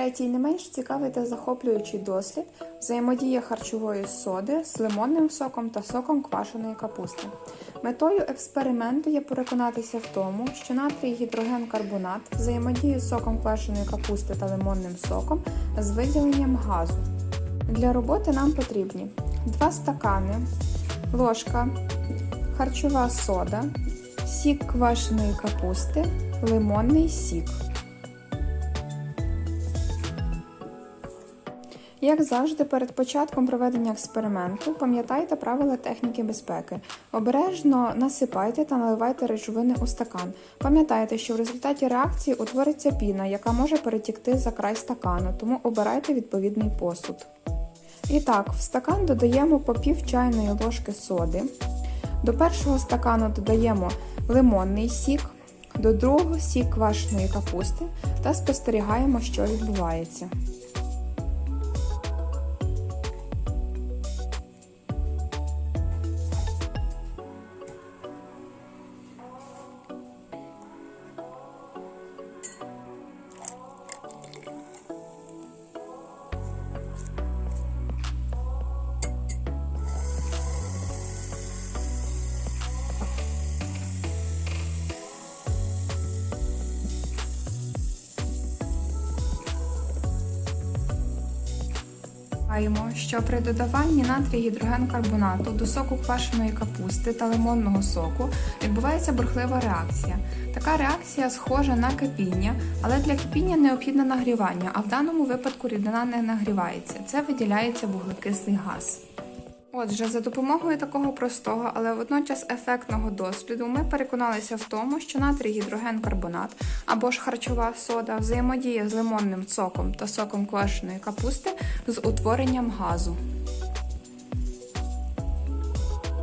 Третій не менш цікавий та захоплюючий дослід взаємодія харчової соди з лимонним соком та соком квашеної капусти. Метою експерименту є переконатися в тому, що натрій гідрогенкарбонат взаємодіє з соком квашеної капусти та лимонним соком з виділенням газу. Для роботи нам потрібні 2 стакани, ложка, харчова сода, сік квашеної капусти, лимонний сік. Як завжди, перед початком проведення експерименту пам'ятайте правила техніки безпеки. Обережно насипайте та наливайте речовини у стакан. Пам'ятайте, що в результаті реакції утвориться піна, яка може перетікти за край стакану, тому обирайте відповідний посуд. І так, в стакан додаємо по пів чайної ложки соди. До першого стакану додаємо лимонний сік, до другого сік квашеної капусти та спостерігаємо, що відбувається. Знаємо, що при додаванні натрій гідрогенкарбонату до соку квашеної капусти та лимонного соку відбувається бурхлива реакція. Така реакція схожа на кипіння, але для кипіння необхідне нагрівання, а в даному випадку рідина не нагрівається. Це виділяється вуглекислий газ. Отже, за допомогою такого простого, але водночас ефектного досліду ми переконалися в тому, що натрій гідрогенкарбонат або ж харчова сода взаємодіє з лимонним соком та соком квашеної капусти з утворенням газу.